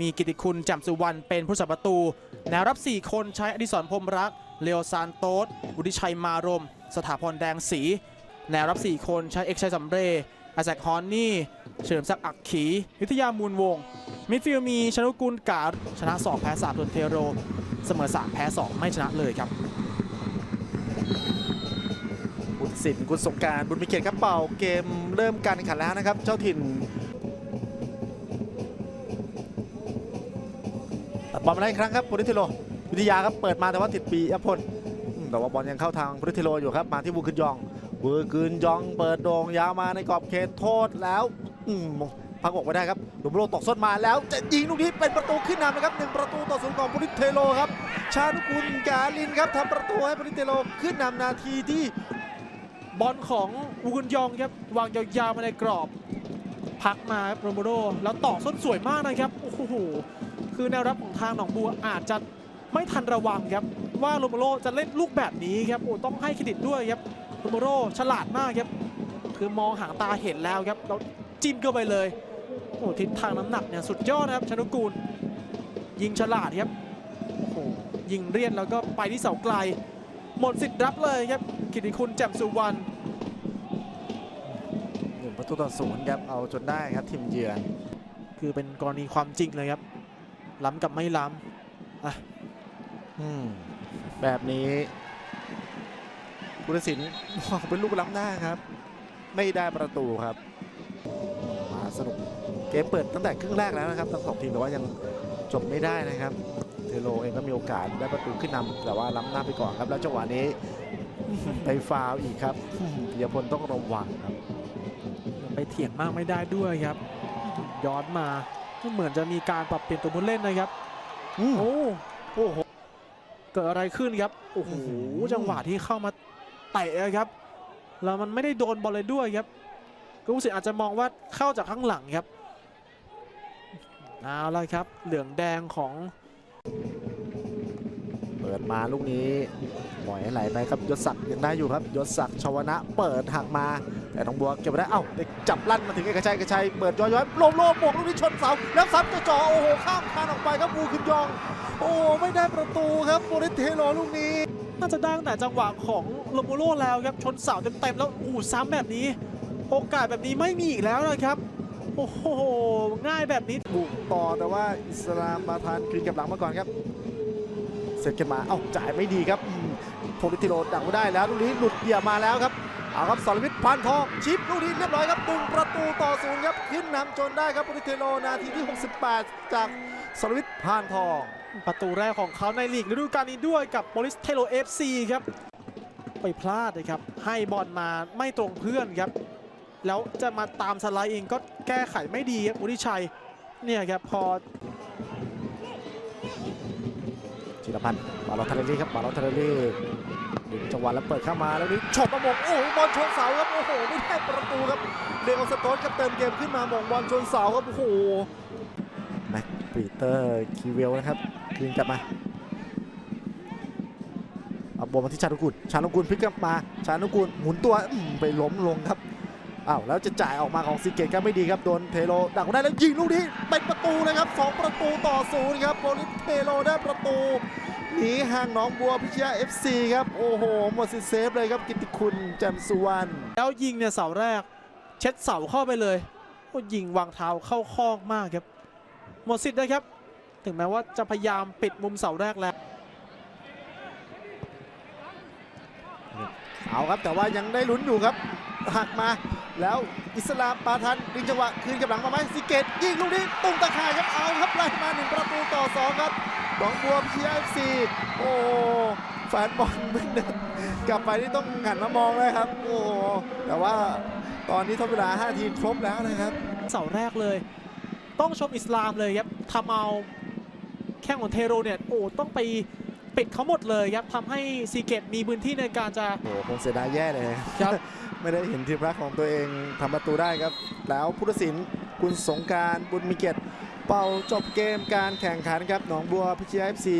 มีกิติคุณแจ่มสุวรรณเป็นผู้สับประตู แนวรับ 4 คนใช้อดิศรพรมรัก เลโอซานโตสวุฒิชัยมารม สถาพรแดงศีแนวรับ 4 คนใช้เอกชัยสำเรย์อาแซคฮอนนี่ เฉลิมศักดิ์อักขี วิทยามูลวง มิดฟิลมีชนุกุลกาชนะ 2 แพ้3ส่วนเทโร เสมอ 3 แพ้ 2 ไม่ชนะเลยครับคุณสินคุณสงการบุญมีเกียรติครับเป่าเกมเริ่มการแข่งขันแล้วนะครับ เจ้าถิ่น บอลมาได้อีกครั้งครับโพลิเทโลวิทยาครับเปิดมาแต่ว่าติดปีอัพลแต่ว่าบอลยังเข้าทางโพลิเทโลอยู่ครับ มาที่บูคืนยองบูคืนยองเปิดโด่งยาวมาในกรอบเขตโทษแล้วอืมพักออกไม่ได้ครับหลุมโลตกส้นมาแล้วจะยิงลูกนี้เป็นประตูขึ้นนำนะครับหนึ่งประตูต่อศูนย์ของโพลิเทโลครับชานุกุลกาลินครับทำประตูให้โพลิเทโลขึ้นนำนาทีที่บอลของอูกุนยองครับวางยาวๆมาในกรอบ พักมาครับโรโมโดแล้วต่อส้นสวยมากนะครับโอ้โห คือแนวรับของทางหนองบัวอาจจะไม่ทันระวังครับ ว่าโรโมโรจะเล่นลูกแบบนี้ครับโอ้ต้องให้เครดิตด้วยครับโรโมโรฉลาดมากครับคือมองหางตาเห็นแล้วครับแล้วจิ้มเข้าไปเลยโอ้ทิศทางน้ำหนักเนี่ยสุดยอดนะครับชนุกูล ยิงฉลาดครับโอ้โหยิงเรียนแล้วก็ไปที่เสาไกล หมดสิทธิ์รับเลยครับกิติคุณแจ่มสุวรรณหนึ่งประตูต่อศูนย์ครับเอาจนได้ครับทีมเยือนคือเป็นกรณีความจริงเลยครับ ล้ำกับไม่ล้อืมแบบนี้ผู้ตัดสินบอกเป็นลูกล้ำหน้าครับ ไม่ได้ประตูครับ มาสนุกเกมเปิดตั้งแต่ครึ่งแรกแล้วนะครับทั้งสองทีมแต่ว่ายังจบไม่ได้นะครับ เทโลเองก็มีโอกาสได้ประตูขึ้นนำแต่ว่าล้ำหน้าไปก่อนครับ แล้วจังหวะนี้ไปฟาวล์อีกครับปิยพลต้องระวังครับำไปเถียงมากไม่ได้ด้วยครับย้อนมา เหมือนจะมีการปรับเปลี่ยนตัวผู้เล่นนะครับอืมโอ้โอ้โหเกิดอะไรขึ้นครับโอ้โหอื้อหือจังหวะที่เข้ามาเตะครับ แล้วมันไม่ได้โดนบอลเลยด้วยครับก็รู้สึกอาจจะมองว่าเข้าจากข้างหลังครับเอาละครับ เหลืองแดงของเปิ ดมาลูกนี้ปล่อยให้ไหลไปครับยศศักดิ์ยังได้อยู่ครับยศศักดิ์ชวนะ เปิดหักมา แต่น้องบัวเก็บไว้ได้เอ้าเด็กจับลั่นมาถึงเอกชัยเอกชัยเปิดย้อยย้อยโลมโลมบวกลูกนี้ชนเสาแล้วซับจะจ่อโอ้โหข้ามคานออกไปครับบูคิมยอง โอ้ไม่ได้ประตูครับโบริเทโลลูกนี้ น่าจะได้ตั้งแต่จังหวะของโลโมโรแล้วครับชนเสาเต็มๆแล้วอู้ซ้ำแบบนี้ โอกาสแบบนี้ไม่มีอีกแล้วนะครับโอ้โห ง่ายแบบนี้บุกต่อแต่ว่าอิสลามบาทานคืนกับหลังมาก่อนครับ เสร็จกันมาเอ้าจ่ายไม่ดีครับโพลิติโลดักไม่ได้แล้วลูกนี้หลุดเหยียมาแล้วครับเอาครับสรวิทย์พานทองชิปลูกนี้เรียบร้อยครับตึงประตูต่อศูนย์ครับขึ้นนำจนได้ครับโพลิติโลนาทีที่ 68 จากสรวิทย์พานทอง ประตูแรกของเขาในลีกฤดูกาลนี้ด้วยกับโ o ลิสเทโลเอฟซีครับไปพลาดเลยครับให้บอลมาไม่ตรงเพื่อนครับ แล้วจะมาตามสไลด์เองก็แก้ไขไม่ดีครับวุฒิชัยเนี่ยครับพอ จิรพันธ์บาลอทาเรลลี่ครับบาลอทาเรลลี่ดึงจังหวะแล้วเปิดเข้ามาแล้วนี่ชนประมงโอ้โหบอลชนเสาครับโอ้โหไม่ได้ประตูครับเดโอสโตนครับเติมเกมขึ้นมาหมงบอลชนเสาครับโอ้โหแม็กปีเตอร์คีเวลนะครับคืนกลับมาเอาบอลมาที่ชานุกุลชานุกุลพลิกกลับมาชานุกุลหมุนตัวไปล้มลงครับ อ้าวแล้วจะจ่ายออกมาของซีเกตก็ไม่ดีครับโดนเทโลดักมาได้แล้วยิงลูกนี้เป็นประตูเลยครับสองประตูต่อศูนย์ครับโปลิสเทโลได้ประตูหนีห่างหนองบัวพิชยา FC ครับโอ้โหหมดสิทธิ์เซฟเลยครับกิติคุณแจ่มสุวรรณแล้วยิงเนี่ยเสาแรก เช็ดเสาเข้าไปเลยโอ้ยิงวางเท้าเข้าคอกมากครับหมดสิทธิ์นะครับ ถึงแม้ว่าจะพยายามปิดมุมเสาแรกแล้วเอาครับแต่ว่ายังได้ลุ้นอยู่ครับหักมา แล้วอิสลามปาทันดึงจังหวะคืนกับหลังมาไหมสิเกตยิงลูกนี้ตุ้งตะข่ายครับเอาครับไล่มาหนึ่งประตูต่อสองครับหนองบัวพิชยา FC โอ้โหแฟนบอลมึงเนี่ยกลับไปนี่ต้องหันมามองเลยครับ โอ้โหแต่ว่าตอนนี้ทดเวลา 5 ทีครบแล้วนะครับ เสาแรกเลย ต้องชมอิสลามเลยครับทำเอาแข้งของเทโรเนี่ยโอ้ต้องไปปิดเขาหมดเลยครับทำให้ซีเกตมีพื้นที่ในการจะโอ้โหคงเสียดายแย่เลยครับ ไม่ได้เห็นทีมรักของตัวเองทำประตูได้ครับ แล้วผู้ตัดสินคุณสงการบุญมีเกียรติเป่าจบเกมการแข่งขันครับหนองบัวพิชยาเอฟซี